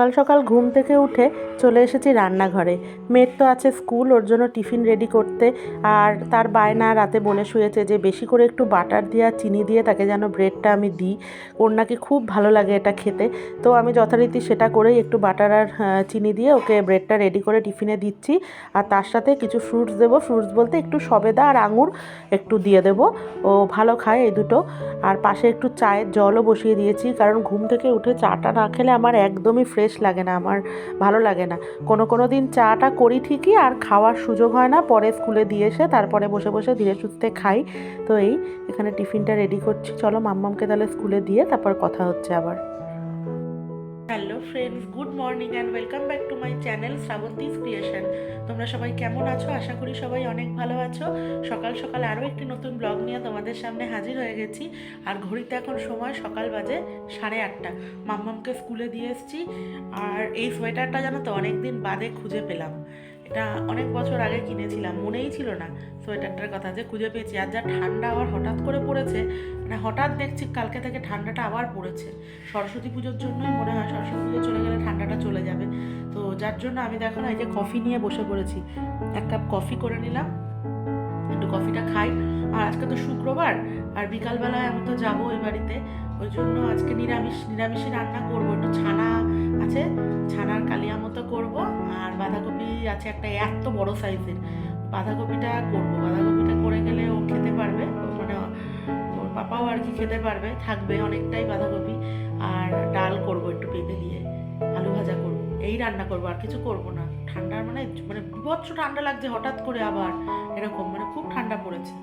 সকাল সকাল ঘুম থেকে উঠে চলে এসেছি রান্নাঘরে। মেয়ের তো আছে স্কুল, ওর জন্য টিফিন রেডি করতে। আর তার বায়না রাতে বলে শুয়েছে যে, বেশি করে একটু বাটার দিয়ে চিনি দিয়ে তাকে যেন ব্রেডটা আমি দিই। ওর নাকি খুব ভালো লাগে এটা খেতে। তো আমি যথারীতি সেটা করেই একটু বাটার আর চিনি দিয়ে ওকে ব্রেডটা রেডি করে টিফিনে দিচ্ছি। আর তার সাথে কিছু ফ্রুটস দেবো। ফ্রুটস বলতে একটু সবেদা আর আঙুর একটু দিয়ে দেবো। ও ভালো খায় এই দুটো। আর পাশে একটু চায়ের জলও বসিয়ে দিয়েছি। কারণ ঘুম থেকে উঠে চাটা না খেলে আমার একদমই ফ্রেশ লাগে না, আমার ভালো লাগে না। কোনো কোনো দিন চাটা করি ঠিকই, আর খাওয়ার সুযোগ হয় না। পরে স্কুলে দিয়ে এসে তারপরে বসে বসে ধীরে সুস্থে খাই। তো এই, এখানে টিফিনটা রেডি করছি। চলো মাম্মামকে তাহলে স্কুলে দিয়ে তারপর কথা হচ্ছে আবার। Hello friends good morning and welcome back to my channel Shrabanti's creation তোমরা সবাই কেমন আছো? আশা করি সবাই অনেক ভালো আছো। সকাল সকাল আরও একটি নতুন ব্লগ নিয়ে তোমাদের সামনে হাজির হয়ে গেছি। আর ঘড়িতে এখন সময় সকাল বাজে সাড়ে আটটা। মাম্মামকে স্কুলে দিয়ে এসেছি। আর এই সোয়েটারটা জানো তো অনেক দিন বাদে খুঁজে পেলাম। এটা অনেক বছর আগে কিনেছিলাম। মনেই ছিল না সোয়েটারটার কথা যে খুঁজে পেয়েছি। আর যা ঠান্ডা আবার হঠাৎ করে পড়েছে মানে হঠাৎ দেখছি কালকে থেকে ঠান্ডাটা আবার পড়েছে। সরস্বতী পুজোর জন্যই মনে হয় সরস্বতী পুজো চলে গেলে ঠান্ডাটা চলে যাবে। তো যার জন্য আমি দেখো না এই যে কফি নিয়ে বসে পড়েছি। এক কাপ কফি করে নিলাম, একটু কফিটা খাই। আর আজকে তো শুক্রবার, আর বিকালবেলায় আমি তো যাব ওই বাড়িতে। ওই জন্য আজকে নিরামিষ, নিরামিষই রান্না করব। একটু ছানা আছে, ছানার কালিয়া মতো করব। আর বাঁধাকপি আছে একটা, এত বড় সাইজের। বাঁধাকপিটা করব, বাঁধাকপিটা আর কি খেতে পারবে, থাকবে অনেকটাই বাঁধাকপি আর ডাল করব একটু পেঁপে দিয়ে, আলু ভাজা করব, এই রান্না করব, আর কিছু করব না। ঠান্ডার মানে মানে বিভৎস ঠান্ডা লাগছে হঠাৎ করে আবার, এরকম মানে খুব ঠান্ডা পড়েছে।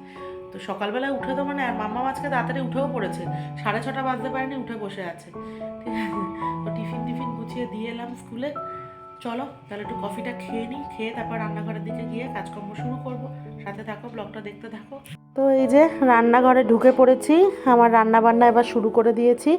তো সকালবেলায় উঠে তো মানে মাম্মা আজকে তাড়াতাড়ি উঠেও পড়েছে, সাড়ে ছটা বাজতে পারেনি, উঠে বসে আছে। ঠিক আছে? তো টিফিন টিফিন গুছিয়ে দিয়ে এলাম স্কুলে। চলো, তাহলে একটু কফিটা খেয়ে নিই, খেয়ে তারপর রান্নাঘরের দিকে গিয়ে কাজকর্ম শুরু করব। সাথে থাকো ব্লগটা দেখতে থাকো। তো এই যে রান্নাঘরে ঢুকে পড়েছি, আমার রান্না বান্না এবার শুরু করে দিয়েছি।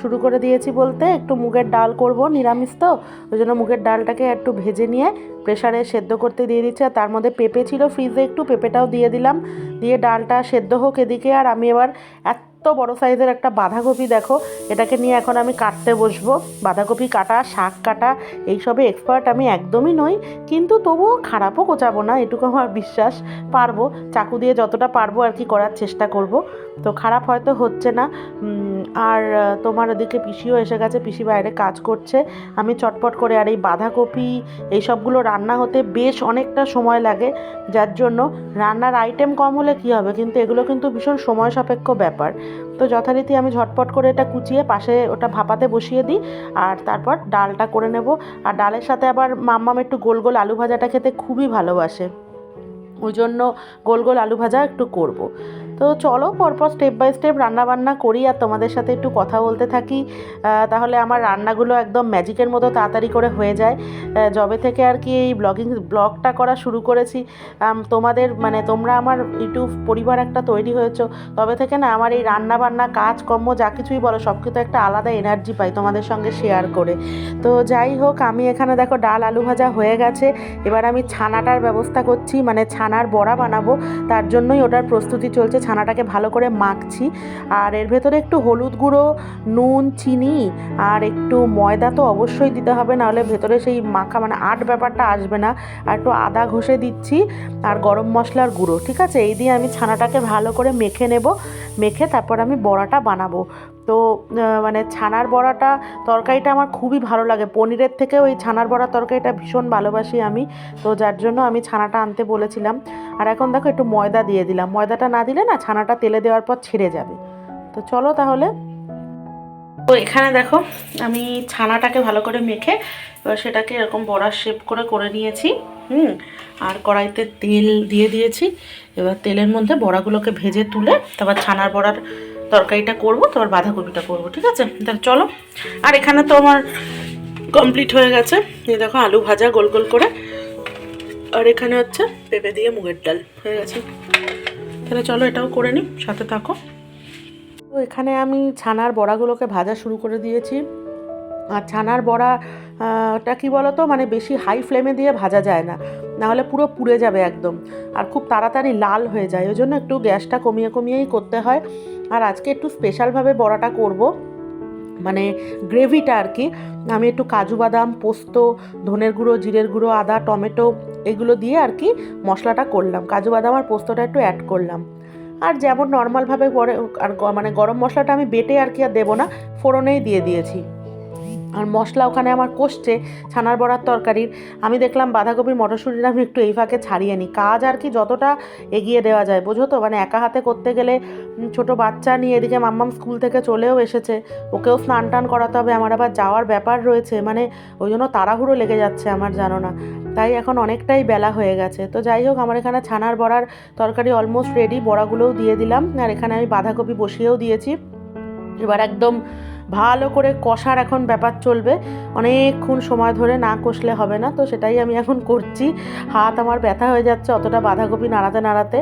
শুরু করে দিয়েছি বলতে একটু মুগের ডাল করব, নিরামিষ তো, ওই জন্য মুগের ডালটাকে একটু ভেজে নিয়ে প্রেশারে সেদ্ধ করতে দিয়ে দিচ্ছি। আর তার মধ্যে পেঁপে ছিল, ফ্রিজে একটু পেঁপেটাও দিয়ে দিলাম। দিয়ে ডালটা সেদ্ধ হোক এদিকে, আর আমি এবার এত বড় সাইজের একটা বাঁধাকপি দেখো। এটাকে নিয়ে এখন আমি কাটতে বসবো। বাঁধাকপি কাটা, শাক কাটা, এইসবে এক্সপার্ট আমি একদমই নই। কিন্তু তবুও খারাপও কোচাবো না, এটুকু আমার বিশ্বাস। পারব, চাকু দিয়ে যতটা পারব আর কি করার চেষ্টা করব। তো খারাপ হয়তো হচ্ছে না। আর তোমার ওদিকে পিসিও এসে গেছে, পিসি বাইরে কাজ করছে। আমি চটপট করে আর এই বাঁধাকপি, এই সবগুলো রান্না হতে বেশ অনেকটা সময় লাগে। যার জন্য রান্নার আইটেম কম হলে কী হবে? কিন্তু এগুলো কিন্তু ভীষণ সময় সাপেক্ষ ব্যাপার। তো যথারীতি আমি ঝটপট করে এটা কুচিয়ে পাশে ওটা ভাপাতে বসিয়ে দিই। আর তারপর ডালটা করে নেব। আর ডালের সাথে আবার মাম্মাম একটু গোল গোল আলু ভাজাটা খেতে খুবই ভালোবাসে। ওই জন্য গোল গোল আলু ভাজা একটু করব। তো চলো পরপর স্টেপ বাই স্টেপ রান্না বান্না করি আর তোমাদের সাথে একটু কথা বলতে থাকি। তাহলে আমার রান্নাগুলো একদম ম্যাজিকের মতো তাড়াতাড়ি করে হয়ে যায়। যবে থেকে আর কি এই ব্লগিং ব্লগটা করা শুরু করেছি তোমাদের মানে তোমরা আমার ইউটিউব পরিবার একটা তৈরি হয়েছো, তবে থেকে না আমার এই রান্না বান্না কাজকর্ম, যা কিছুই বলো সব কিছু একটা আলাদা এনার্জি পাই তোমাদের সঙ্গে শেয়ার করে। তো যাই হোক, আমি এখানে দেখো ডাল, আলু ভাজা হয়ে গেছে। এবার আমি ছানাটার ব্যবস্থা করছি মানে ছানার বড়া বানাবো। তার জন্যই ওটার প্রস্তুতি চলছে। ছানাটাকে ভালো করে মাখছি। আর এর ভেতরে একটু হলুদ গুঁড়ো, নুন, চিনি আর একটু ময়দা তো অবশ্যই দিতে হবে। নাহলে ভেতরে সেই মাখা মানে আট ব্যাপারটা আসবে না। আর একটু আদা ঘষে দিচ্ছি আর গরম মশলার গুঁড়ো, ঠিক আছে? এই দিয়ে আমি ছানাটাকে ভালো করে মেখে নেব। মেখে তারপর আমি বড়াটা বানাবো। তো মানে ছানার বড়াটা, তরকারিটা আমার খুবই ভালো লাগে। পনিরের থেকে ওই ছানার বড়া তরকারিটা ভীষণ ভালোবাসি আমি। তো যার জন্য আমি ছানাটা আনতে বলেছিলাম। আর এখন দেখো একটু ময়দা দিয়ে দিলাম। ময়দাটা না দিলে না ছানাটা তেলে দেওয়ার পর ছেড়ে যাবে। তো চলো তাহলে। তো এখানে দেখো আমি ছানাটাকে ভালো করে মেখে, এবার সেটাকে এরকম বড়া শেপ করে করে নিয়েছি। হুম? আর কড়াইতে তেল দিয়ে দিয়েছি। এবার তেলের মধ্যে বড়াগুলোকে ভেজে তুলে, তারপর ছানার বড়ার তরকারিটা করব তারপর বাঁধাকপিটা করব, ঠিক আছে? তাহলে চলো। আর এখানে তো আমার কমপ্লিট হয়ে গেছে। এই দেখো, আলু ভাজা গোল গোল করে। আর এখানে হচ্ছে পেঁপে দিয়ে মুগের ডাল হয়ে গেছে। তাহলে চলো, এটাও করে নিই, সাথে থাকো। তো এখানে আমি ছানার বড়াগুলোকে ভাজা শুরু করে দিয়েছি। আর ছানার বড়া টা কি বলো তো মানে বেশি হাই ফ্লেমে দিয়ে ভাজা যায় না। নাহলে পুরো পুড়ে যাবে একদম। আর খুব তাড়াতাড়ি লাল হয়ে যায়। ওই জন্য একটু গ্যাসটা কমিয়ে কমিয়েই করতে হয়। আর আজকে একটু স্পেশালভাবে বড়াটা করব। মানে গ্রেভিটা আর কি। আমি একটু কাজু বাদাম, পোস্ত, ধনের গুঁড়ো, জিরের গুঁড়ো, আদা, টমেটো এগুলো দিয়ে আর কি মশলাটা করলাম। কাজু বাদাম আর পোস্তটা একটু অ্যাড করলাম। আর যেমন নর্মালভাবে আর মানে গরম মশলাটা আমি বেটে আর কি আর দেবো না। ফোড়নেই দিয়ে দিয়েছি। আর মশলা ওখানে আমার কষছে, ছানার বড়ার তরকারির। আমি দেখলাম বাঁধাকপির মটরশুঁটিটা আমি একটু এই ফাঁকে ছাড়িয়ে নিই। কাজ আর কি যতটা এগিয়ে দেওয়া যায়, বোঝো তো? মানে একা হাতে করতে গেলে ছোট বাচ্চা নিয়ে এদিকে মাম্মাম স্কুল থেকে চলেও এসেছে। ওকেও স্নান টান করাতে হবে, আমার আবার যাওয়ার ব্যাপার রয়েছে। মানে ওই জন্য তাড়াহুড়ো লেগে যাচ্ছে আমার, জানো না। তাই এখন অনেকটাই বেলা হয়ে গেছে। তো যাই হোক, আমার এখানে ছানার বড়ার তরকারি অলমোস্ট রেডি বড়াগুলোও দিয়ে দিলাম। আর এখানে আমি বাঁধাকপি বসিয়েও দিয়েছি। এবার একদম ভালো করে কষার এখন ব্যাপার চলবে। অনেকক্ষণ সময় ধরে না কষলে হবে না, তো সেটাই আমি এখন করছি। হাত আমার ব্যথা হয়ে যাচ্ছে, অতটা বাঁধাকপি নাড়াতে নাড়াতে।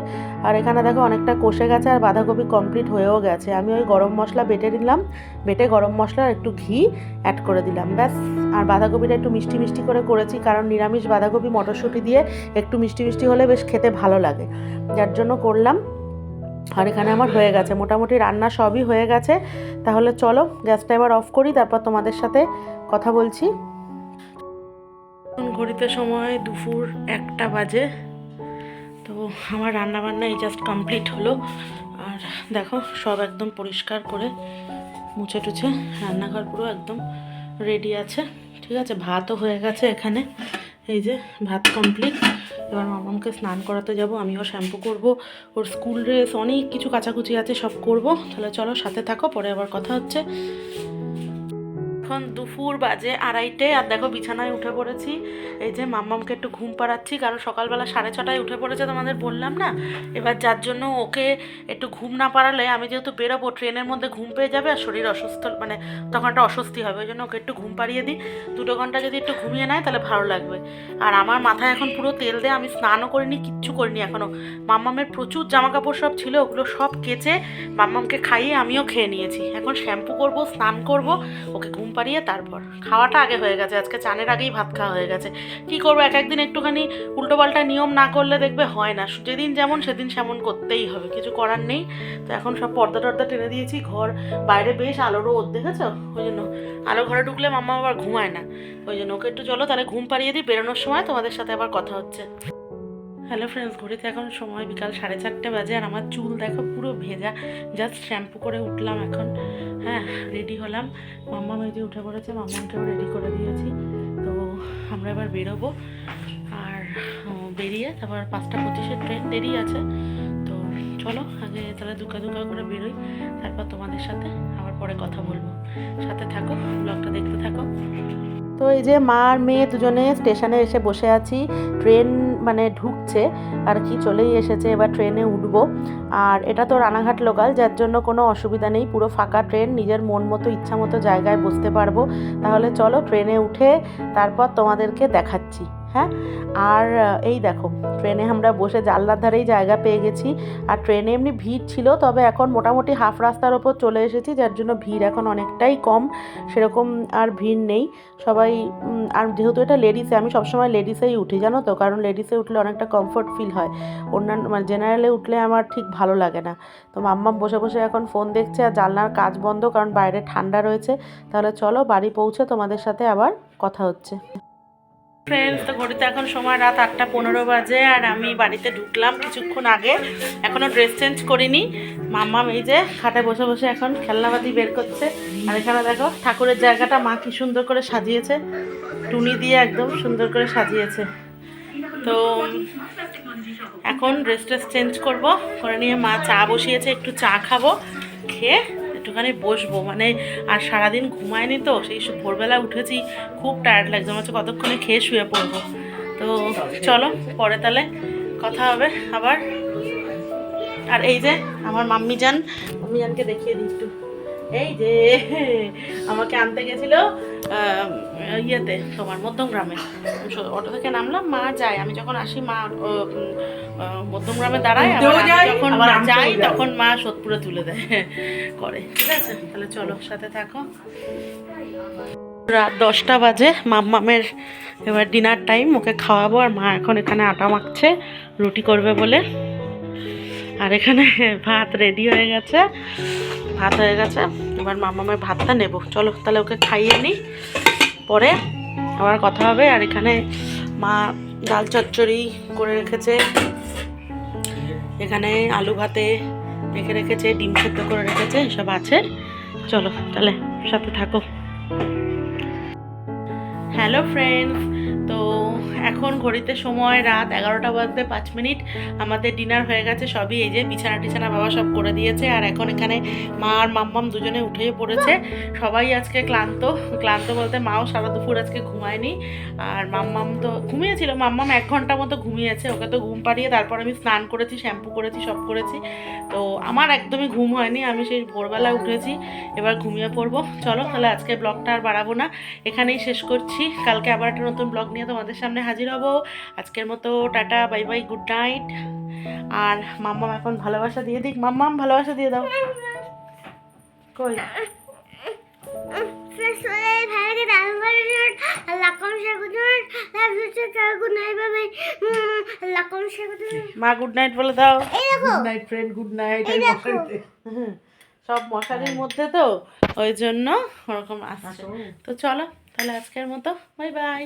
আর এখানে দেখো অনেকটা কষে গেছে আর বাঁধাকপি কমপ্লিট হয়েও গেছে। আমি ওই গরম মশলা বেটে নিলাম, বেটে গরম মশলা আর একটু ঘি অ্যাড করে দিলাম, ব্যাস। আর বাঁধাকপিটা একটু মিষ্টি মিষ্টি করে করেছি, কারণ নিরামিষ বাঁধাকপি মটরশুঁটি দিয়ে একটু মিষ্টি মিষ্টি হলে বেশ খেতে ভালো লাগে। যার জন্য করলাম। আর এখানে আমার হয়ে গেছে। মোটামুটি রান্না সবই হয়ে গেছে। তাহলে চলো, গ্যাসটা এবার অফ করি, তারপর তোমাদের সাথে কথা বলছি। ঘড়িতে সময় দুপুর একটা বাজে। তো আমার রান্না বান্না এই জাস্ট কমপ্লিট হলো। আর দেখো, সব একদম পরিষ্কার করে মুছে টুছে, রান্নাঘর পুরো একদম রেডি আছে। ঠিক আছে, ভাতও হয়ে গেছে এখানে। এই যে, ভাত কমপ্লিট এবার মামামকে স্নান করাতে যাব, আমিও শ্যাম্পু করব। ওর স্কুল ড্রেস অনেক কিছু কাচাকুচি আছে, সব করব। তাহলে চলো সাথে থাকো, পরে আবার কথা হচ্ছে। এখন দুপুর বাজে আড়াইটে, আর দেখো বিছানায় উঠে পড়েছি। এই যে মাম্মামকে একটু ঘুম পাড়াচ্ছি, কারণ সকালবেলা সাড়ে ছটায় উঠে পড়েছে তোমাদের বললাম না? এবার যার জন্য ওকে একটু ঘুম না পাড়ালে আমি যেহেতু বেরোবো, ট্রেনের মধ্যে ঘুম পেয়ে যাবে আর শরীর অসুস্থ মানে তখন একটা অস্বস্তি হবে, ওই জন্য ওকে একটু ঘুম পাড়িয়ে দিই। দুটো ঘণ্টা যদি একটু ঘুমিয়ে নেয়, তাহলে ভালো লাগবে। আর আমার মাথায় এখন পুরো তেল দিয়ে আমি স্নানও করিনি, কিচ্ছু করিনি এখনও মাম্মামের প্রচুর জামা কাপড় সব ছিল, ওগুলো সব কেচে মাম্মামকে খাইয়ে আমিও খেয়ে নিয়েছি। এখন শ্যাম্পু করব, স্নান করব, ওকে ঘুম পাড়িয়ে তারপর। খাওয়াটা আগে হয়ে গেছে, আজকে চানের আগেই ভাত খাওয়া হয়ে গেছে। কি করব, এক একদিন একটুখানি উল্টোপাল্টা নিয়ম না করলে দেখবে হয় না। যেদিন যেমন সেদিন সেমন করতেই হবে, কিছু করার নেই। তো এখন সব পর্দা টর্দা টেনে দিয়েছি, ঘর, বাইরে বেশ আলো রোদ, দেখেছ? ওই জন্য আলো ঘরে ঢুকলে মাম্মা আবার ঘুমায় না। ওই জন্য ওকে একটু চলো, তাহলে ঘুম পাড়িয়ে দিই, বেরোনোর সময় তোমাদের সাথে আবার কথা হচ্ছে। হ্যালো ফ্রেন্ডস ঘড়িতে এখন সময় বিকাল সাড়ে চারটে বাজে আর আমার চুল দেখো পুরো ভেজা। জাস্ট শ্যাম্পু করে উঠলাম এখন। হ্যাঁ রেডি হলাম। মাম্মা মেজে উঠে পড়েছে মাম্মাকেও রেডি করে দিয়েছি। তো আমরা এবার বেরোবো। আর বেরিয়ে তারপর পাঁচটা পঁচিশের ট্রেন দেরি আছে। তো চলো, আগে তাহলে দুকা দুকা করে বেরোই। তারপর তোমাদের সাথে আবার পরে কথা বলব। সাথে থাকো ব্লগটা দেখতে থাকো। তো এই যে মা আর মেয়ে দুজনে স্টেশনে এসে বসে আছি, ট্রেন মানে ঢুকছে, আর কি চলেই এসেছে, এবার ট্রেনে উঠব। আর এটা তো রানাঘাট লোকাল যার জন্য কোনো অসুবিধা নেই, পুরো ফাঁকা ট্রেন, নিজের মন মতো, ইচ্ছা মতো জায়গায় বসতে পারব। তাহলে চলো ট্রেনে উঠে তারপর তোমাদেরকে দেখাচ্ছি। হ্যাঁ? আর এই দেখো, ট্রেনে আমরা বসে জানলার ধারেই জায়গা পেয়ে গেছি। আর ট্রেনে এমনি ভিড় ছিল, তবে এখন মোটামুটি হাফ রাস্তার ওপর চলে এসেছি, যার জন্য ভিড় এখন অনেকটাই কম। সেরকম আর ভিড় নেই। সবাই আর যেহেতু এটা লেডিসে, আমি সবসময় লেডিসেই উঠি, জানো তো? কারণ লেডিসে উঠলে অনেকটা কমফোর্ট ফিল হয়। অন্যান্য মানে জেনারেলে উঠলে আমার ঠিক ভালো লাগে না। তো মাম্মাম বসে বসে এখন ফোন দেখছে, আর জানলার কাজ বন্ধ, কারণ বাইরে ঠান্ডা রয়েছে। তাহলে চলো, বাড়ি পৌঁছে তোমাদের সাথে আবার কথা হচ্ছে। ফ্রেন্ডস তো ঘড়িতে এখন সময় রাত আটটা পনেরো বাজে আর আমি বাড়িতে ঢুকলাম কিছুক্ষণ আগে। এখনও ড্রেস চেঞ্জ করিনি। মাম্মা এই যে খাটে বসে বসে এখন খেলনাবাতি বের করছে। আর এখানে দেখো, ঠাকুরের জায়গাটা মা কি সুন্দর করে সাজিয়েছে। টুনি দিয়ে একদম সুন্দর করে সাজিয়েছে। তো এখন ড্রেস ট্রেস চেঞ্জ করব। করে নিয়ে মা চা বসিয়েছে, একটু চা খাব, খেয়ে একটুখানি বসবো। মানে আর সারাদিন ঘুমায়নি তো, সেই ভোরবেলা উঠেছি, খুব টায়ার্ড লাগছে। আমার হচ্ছে কতক্ষণে খেয়ে শুয়ে পড়ব। তো চলো, পরে তাহলে কথা হবে আবার। আর এই যে আমার মাম্মি যান, মাম্মি জানকে দেখিয়ে দিই একটু। এই যে আমাকে আনতে গেছিল ইয়েতে তোমার মধ্যমগ্রামে। অটো থেকে নামলাম মা যায়। আমি যখন আসি মা মধ্যমগ্রামে দাঁড়ায় যখন যাই তখন মা সোদপুরে তুলে দেয় করে। ঠিক আছে? তাহলে চলো সাথে থাকো। রাত দশটা বাজে মাম্মামের এবার ডিনার টাইম ওকে খাওয়াবো আর মা এখন এখানে আটা মাখছে রুটি করবে বলে। আর এখানে ভাত রেডি হয়ে গেছে। ভাত হয়ে গেছে। এবার মামামের ভাতটা নেব। চলো, তাহলে ওকে খাইয়ে নিই পরে আবার কথা হবে। আর এখানে মা ডাল চচ্চড়ি করে রেখেছে। এখানে আলু ভাতে রেখে রেখেছে, ডিম সেদ্ধ করে রেখেছে, এসব আছে। চলো, তাহলে সাথে থাকো। হ্যালো ফ্রেন্ডস তো এখন ঘড়িতে সময় রাত এগারোটা বাজতে পাঁচ মিনিট। আমাদের ডিনার হয়ে গেছে, সবই এই যে বিছানা টিছানা বাবা সব করে দিয়েছে। আর এখন এখানে মা আর মাম্মাম দুজনে উঠেই পড়েছে। সবাই আজকে ক্লান্ত। ক্লান্ত বলতে মাও সারা দুপুর আজকে ঘুমায়নি। আর মাম্মাম তো ঘুমিয়েছিল। মাম্মাম এক ঘণ্টা মতো ঘুমিয়েছে। ওকে তো ঘুম পাড়িয়ে তারপর আমি স্নান করেছি, শ্যাম্পু করেছি, সব করেছি। তো আমার একদমই ঘুম হয়নি। আমি সেই ভোরবেলা উঠেছি। এবার ঘুমিয়ে পড়ব। চলো তাহলে আজকে ব্লগটা আর বাড়াবো না। এখানেই শেষ করছি। কালকে আবার একটা নতুন ব্লগ নিয়ে তোমাদের সামনে হাজির হব। আজকের মতো tata bye bye good night. আর মাম্মাম এখন ভালোবাসা দিয়ে দিক। মাম্মাম ভালোবাসা দিয়ে দাও। কই? মা গুড নাইট বলে দাও। Good night friend good night সব মশারির মধ্যে তো ওই জন্য ওরকম আসছে। তো চলো তাহলে আজকের মতো বাই বাই।